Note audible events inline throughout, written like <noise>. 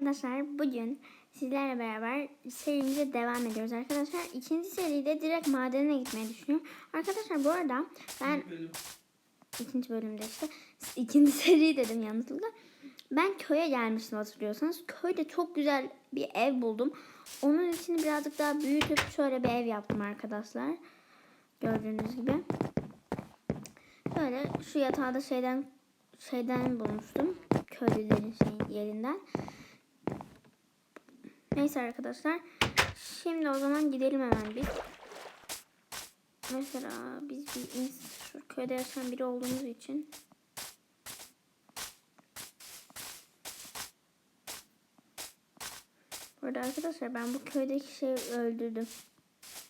Arkadaşlar bugün sizlerle beraber serimize devam ediyoruz arkadaşlar. İkinci seride direkt madene gitmeyi düşünüyorum. Arkadaşlar bu arada ben Bölüm. ikinci bölümde işte ikinci <laughs> seri dedim yanlışlıkla. Ben köye gelmiştim hatırlıyorsanız. Köyde çok güzel bir ev buldum. Onun için birazcık daha büyütüp şöyle bir ev yaptım arkadaşlar. Gördüğünüz gibi. Böyle şu yatağı da şeyden şeyden bulmuştum. Köylülerin şey, yerinden. Neyse arkadaşlar. Şimdi o zaman gidelim hemen biz. Mesela biz bir şu köyde yaşayan biri olduğumuz için Bu arada arkadaşlar ben bu köydeki şeyi öldürdüm.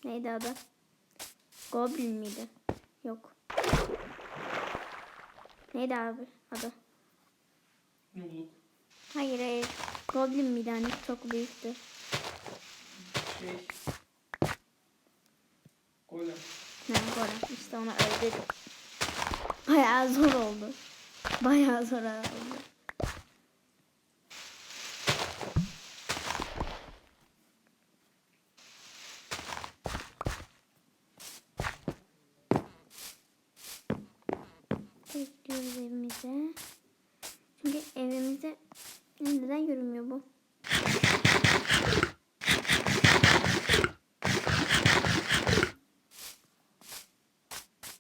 Neydi adı? Goblin miydi? Yok. Neydi abi adı? Nulluk. Hayır hayır. Goblin hani çok büyüktü. Şey. Golem. Ne Goran işte onu öldürdüm. Bayağı zor oldu. Bayağı zor oldu. Bekliyoruz evimize. Çünkü evimize görünmüyor bu?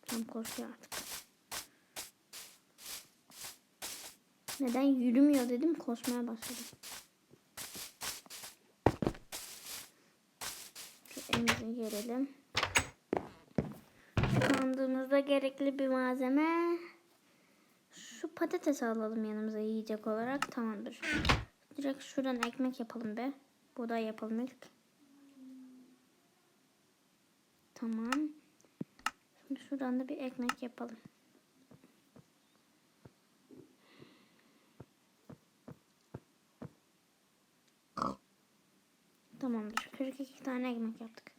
Tam koşuyor artık. Neden yürümüyor dedim koşmaya başladı. Şu evimizi görelim. Sandığımızda gerekli bir malzeme. Şu patates alalım yanımıza yiyecek olarak. Tamamdır. Direkt şuradan ekmek yapalım be. Buğday yapalım ilk. Tamam. Şimdi şuradan da bir ekmek yapalım. Tamamdır. 42 tane ekmek yaptık.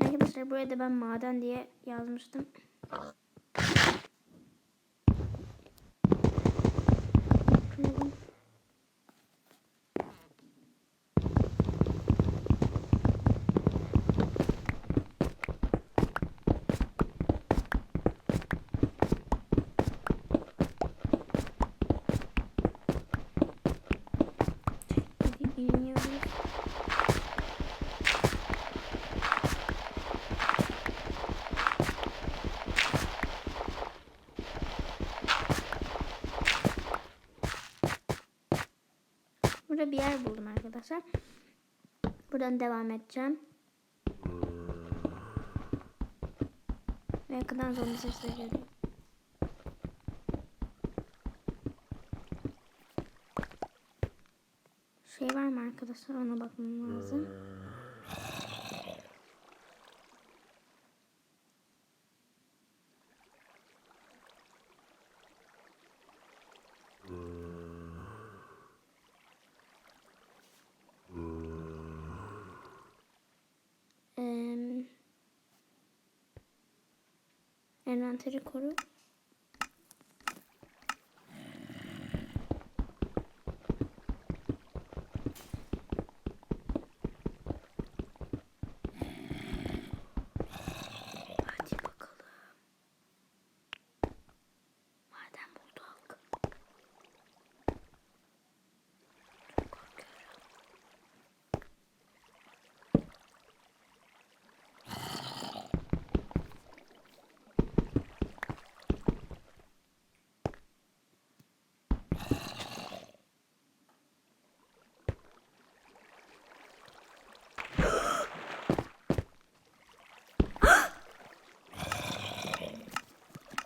Arkadaşlar buraya da ben maden diye yazmıştım. Bakalım. Hadi iniyoruz. Burada bir yer buldum arkadaşlar. Buradan devam edeceğim. Ve yakından zombi sesleri geliyor. Şey var mı arkadaşlar ona bakmam lazım. Envanteri koru.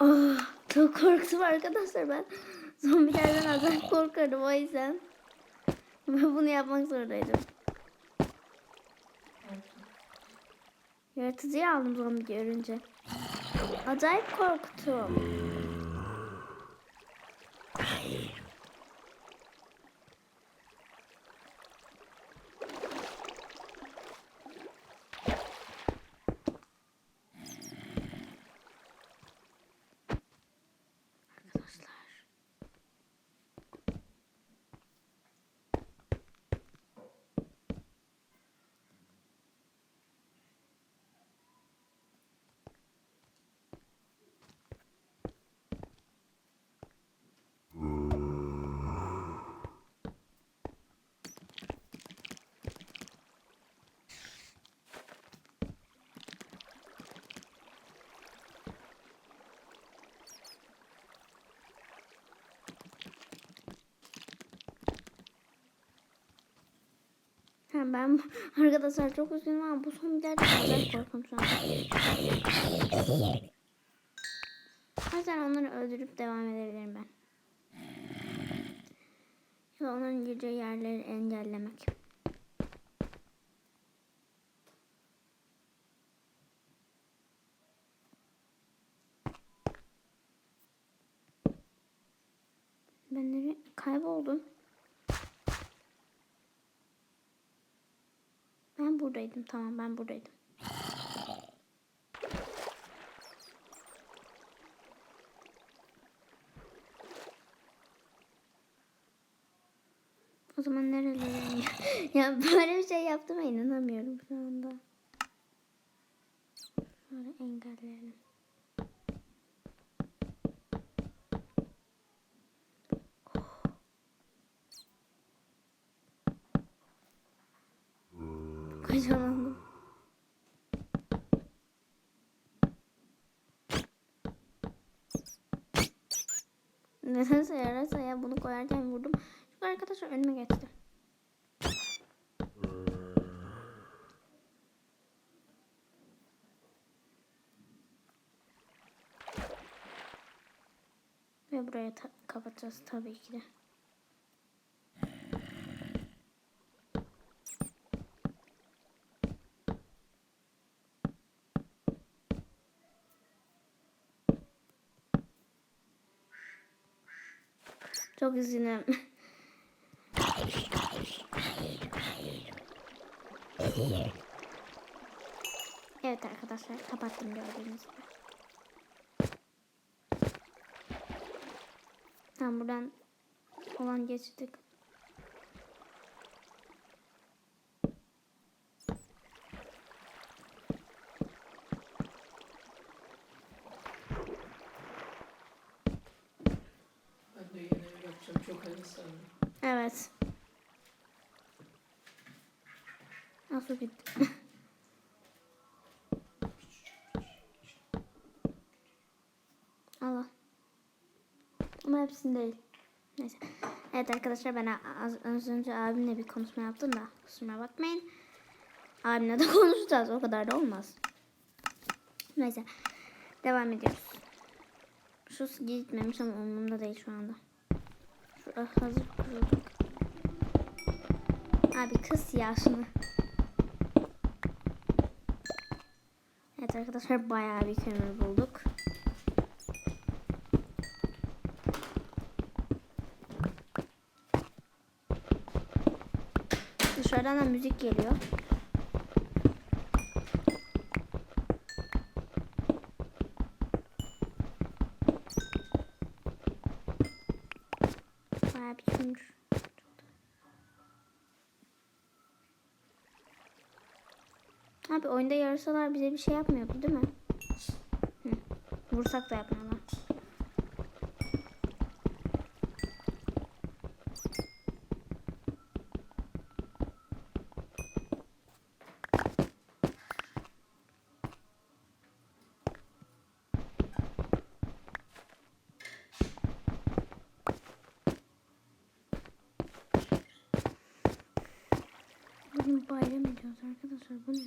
Oh, çok korktum arkadaşlar ben. Zombilerden acayip korkarım o yüzden. Ben bunu yapmak zorundaydım. Yaratıcıyı aldım zombi görünce. Acayip korktum. Yani ben <laughs> arkadaşlar çok üzgünüm ama bu şu an. O yüzden onları öldürüp devam edebilirim ben. Ya onların gireceği yerleri engellemek. Ben nereye kayboldum? Ben buradaydım. Tamam ben buradaydım. O zaman nerelere <laughs> ya böyle bir şey yaptığıma inanamıyorum şu anda. Böyle engelleyelim. Nedense yarasa ya bunu koyarken vurdum. Çünkü arkadaşlar önüme geçti. Ve buraya ta- kapatacağız tabii ki de. Üzgünüm. Evet arkadaşlar kapattım gördüğünüz gibi. Tamam buradan olan geçtik. Ben de yeni ev yapacağım. Çok heveslendim. Evet. Nasıl gitti? Allah. Ama hepsini değil. Neyse. Evet arkadaşlar ben az, az önce abimle bir konuşma yaptım da kusuruma bakmayın. Abimle de <laughs> konuşacağız. O kadar da olmaz. Neyse. Devam ediyoruz. Şu gitmemiş ama umurumda değil şu anda. Şu ah, hazır kurulduk. Abi kız ya şunu. Evet arkadaşlar bayağı bir kömür bulduk. Dışarıdan da müzik geliyor. Bayağı bir kömür. Abi oyunda yarısalar bize bir şey yapmıyordu değil mi? Hı. Vursak da yapmıyorlar. Bugün bayram ediyoruz arkadaşlar. Bu ne?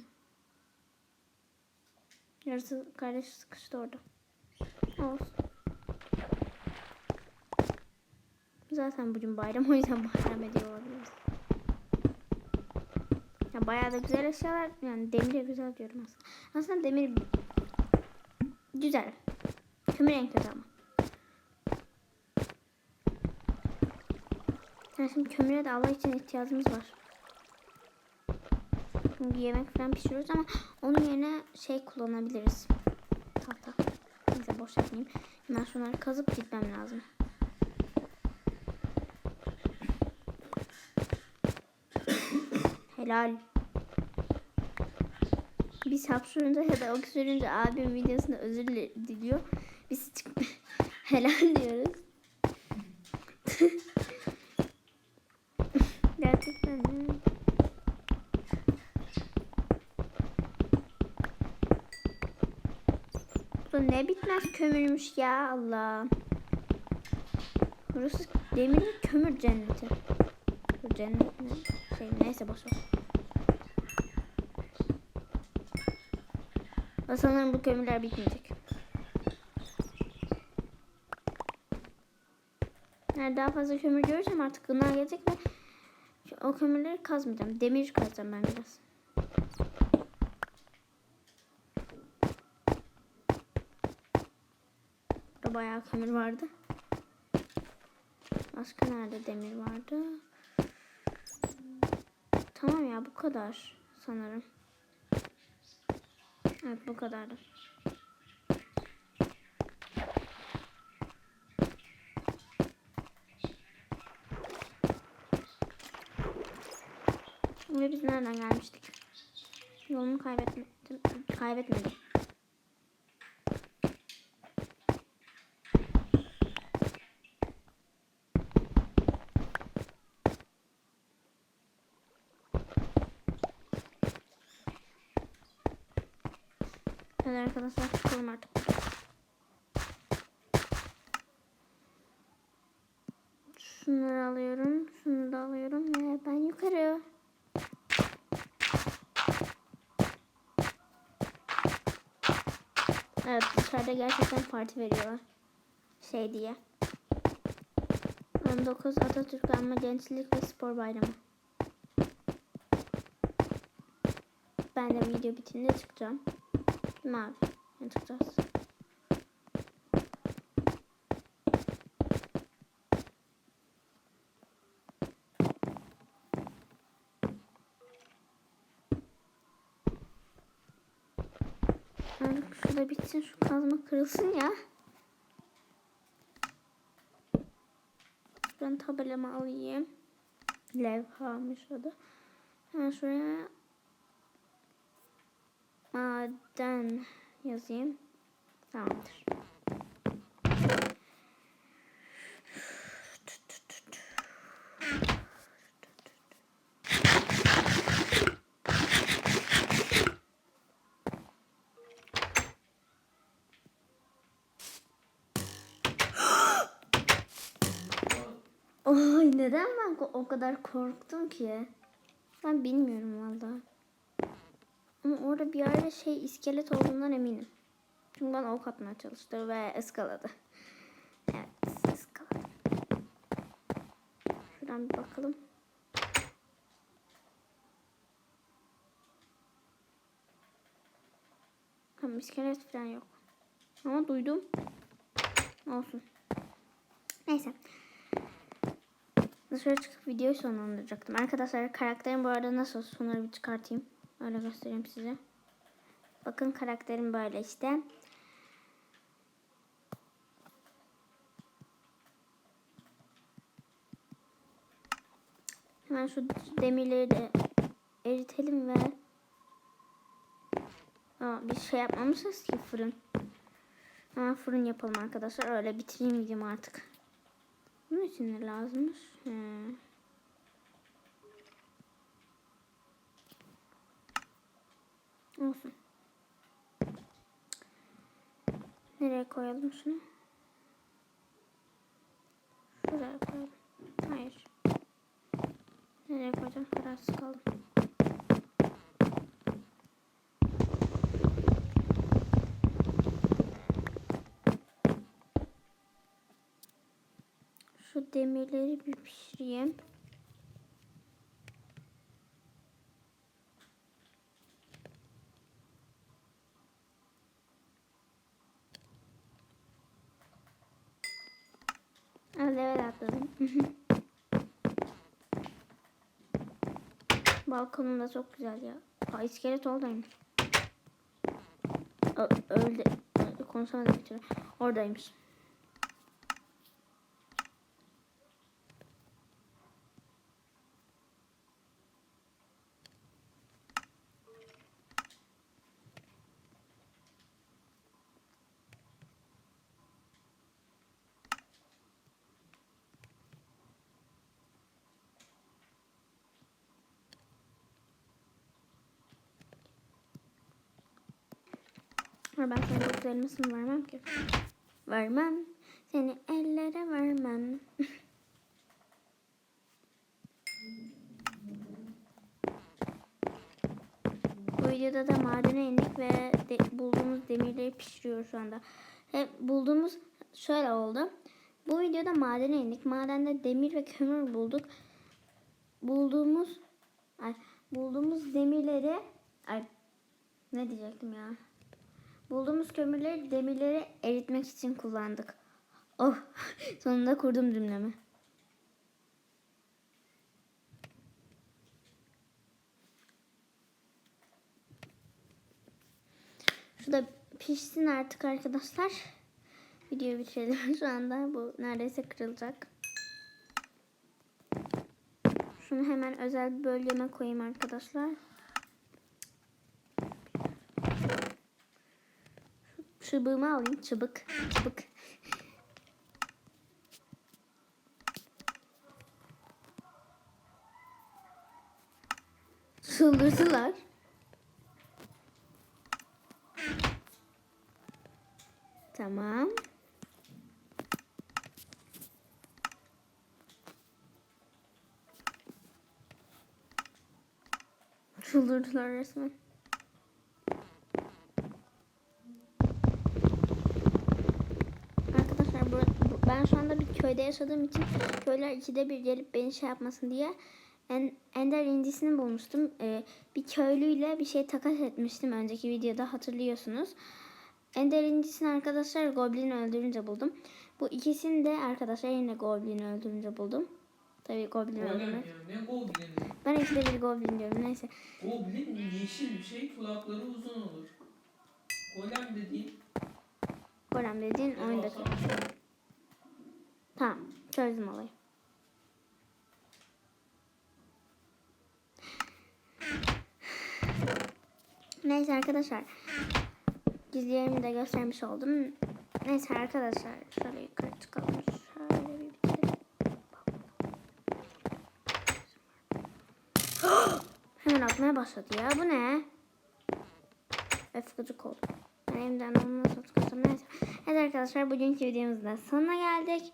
Yarısı kardeş sıkıştı orada. Olsun. Zaten bugün bayram o yüzden bayram ediyor olabiliriz. Ya bayağı da güzel eşyalar yani demir güzel diyorum aslında. Aslında demir güzel. Kömür en kötü ama. Yani şimdi kömüre de Allah için ihtiyacımız var. Çünkü yemek falan pişiriyoruz ama onun yerine şey kullanabiliriz. Tahta. Neyse boş yapmayayım. Hemen şunları kazıp gitmem lazım. Helal. Biz hapşurunca ya da öksürünce abim videosunda özür diliyor. Biz <laughs> helal diyoruz. <laughs> ne bitmez kömürmüş ya Allah. Burası demir kömür cenneti. Bu cennet ne? Şey, neyse boş ver. Sanırım bu kömürler bitmeyecek. Yani daha fazla kömür görürsem artık gına gelecek ve o kömürleri kazmayacağım. Demir kazacağım ben biraz. Bayağı kömür vardı. Başka nerede demir vardı? Tamam ya bu kadar sanırım. Evet bu kadardı. Ve biz nereden gelmiştik? Yolumu kaybetmedim. Kaybetmedim. Hadi arkadaşlar çıkalım artık. Şunları alıyorum. Şunu da alıyorum ve ben yukarı. Evet dışarıda gerçekten parti veriyorlar. Şey diye. 19 Atatürk Anma Gençlik ve Spor Bayramı. Ben de video bitince çıkacağım. Abi? Ne çıkacağız? Artık şurada bitsin şu kazma kırılsın ya. Ben tabelamı alayım. Levhamış adı. Hemen şuraya maden yazayım. Tamamdır. Oy neden ben o kadar korktum ki? Ben bilmiyorum valla. Ama orada bir yerde şey iskelet olduğundan eminim. Çünkü bana ok atmaya çalıştı ve ıskaladı. Evet ıskaladı. Şuradan bir bakalım. Tamam iskelet falan yok. Ama duydum. Olsun. Neyse. Dışarı çıkıp videoyu sonlandıracaktım. Arkadaşlar karakterim bu arada nasıl sonları bir çıkartayım. Öyle göstereyim size. Bakın karakterim böyle işte. Hemen şu demirleri de eritelim ve Aa, bir şey yapmamışız ki fırın. Hemen fırın yapalım arkadaşlar. Öyle bitireyim videomu artık. Bunun için ne lazımmış? He. Olsun. Nereye koyalım şunu? Şuraya koyalım. Hayır. Nereye koyacağım? Kararsız kaldım. Şu demirleri bir pişireyim. Level atladım. <laughs> Balkonum da çok güzel ya. Aa, iskelet oradaymış. Öldü. öldü. Konuşamadım bir türlü. Oradaymış. Ama ben sana dokuz elmasını vermem ki. Vermem. Seni ellere vermem. Bu videoda da madene indik ve de- bulduğumuz demirleri pişiriyoruz şu anda. Ve bulduğumuz şöyle oldu. Bu videoda madene indik. Madende demir ve kömür bulduk. Bulduğumuz ay, bulduğumuz demirleri ay ne diyecektim ya? Bulduğumuz kömürleri demirleri eritmek için kullandık. Oh <laughs> sonunda kurdum cümlemi. Şu da pişsin artık arkadaşlar. Videoyu bitirelim <laughs> şu anda. Bu neredeyse kırılacak. Şunu hemen özel bir bölgeme koyayım arkadaşlar. Şu çubuğumu alayım. Çubuk. Çubuk. Çıldırdılar. Tamam. Çıldırdılar resmen. Arkadaşlar bu, bu- ben şu anda bir köyde yaşadığım için köyler ikide bir gelip beni şey yapmasın diye en, Ender incisini bulmuştum. Ee, bir köylüyle bir şey takas etmiştim önceki videoda hatırlıyorsunuz. Ender incisini arkadaşlar Goblin'i öldürünce buldum. Bu ikisini de arkadaşlar yine Goblin'i öldürünce buldum. Tabii Goblin'i Golem öldürmek. ya. Ne goblin? Ben ikide bir Goblin diyorum neyse. Goblin yeşil bir şey, kulakları uzun olur. Golem dediğin Golem dediğin oyundaki. Tamam çözdüm olayı. Neyse arkadaşlar. Gizli de göstermiş oldum. Neyse arkadaşlar. Şöyle yukarı çıkalım. Şöyle bir. <gasps> Hemen atmaya başladı ya. Bu ne? Öf gıcık oldum. Ben elimden onu nasıl tutuyorsam neyse. Evet arkadaşlar bugünkü videomuzda sonuna geldik.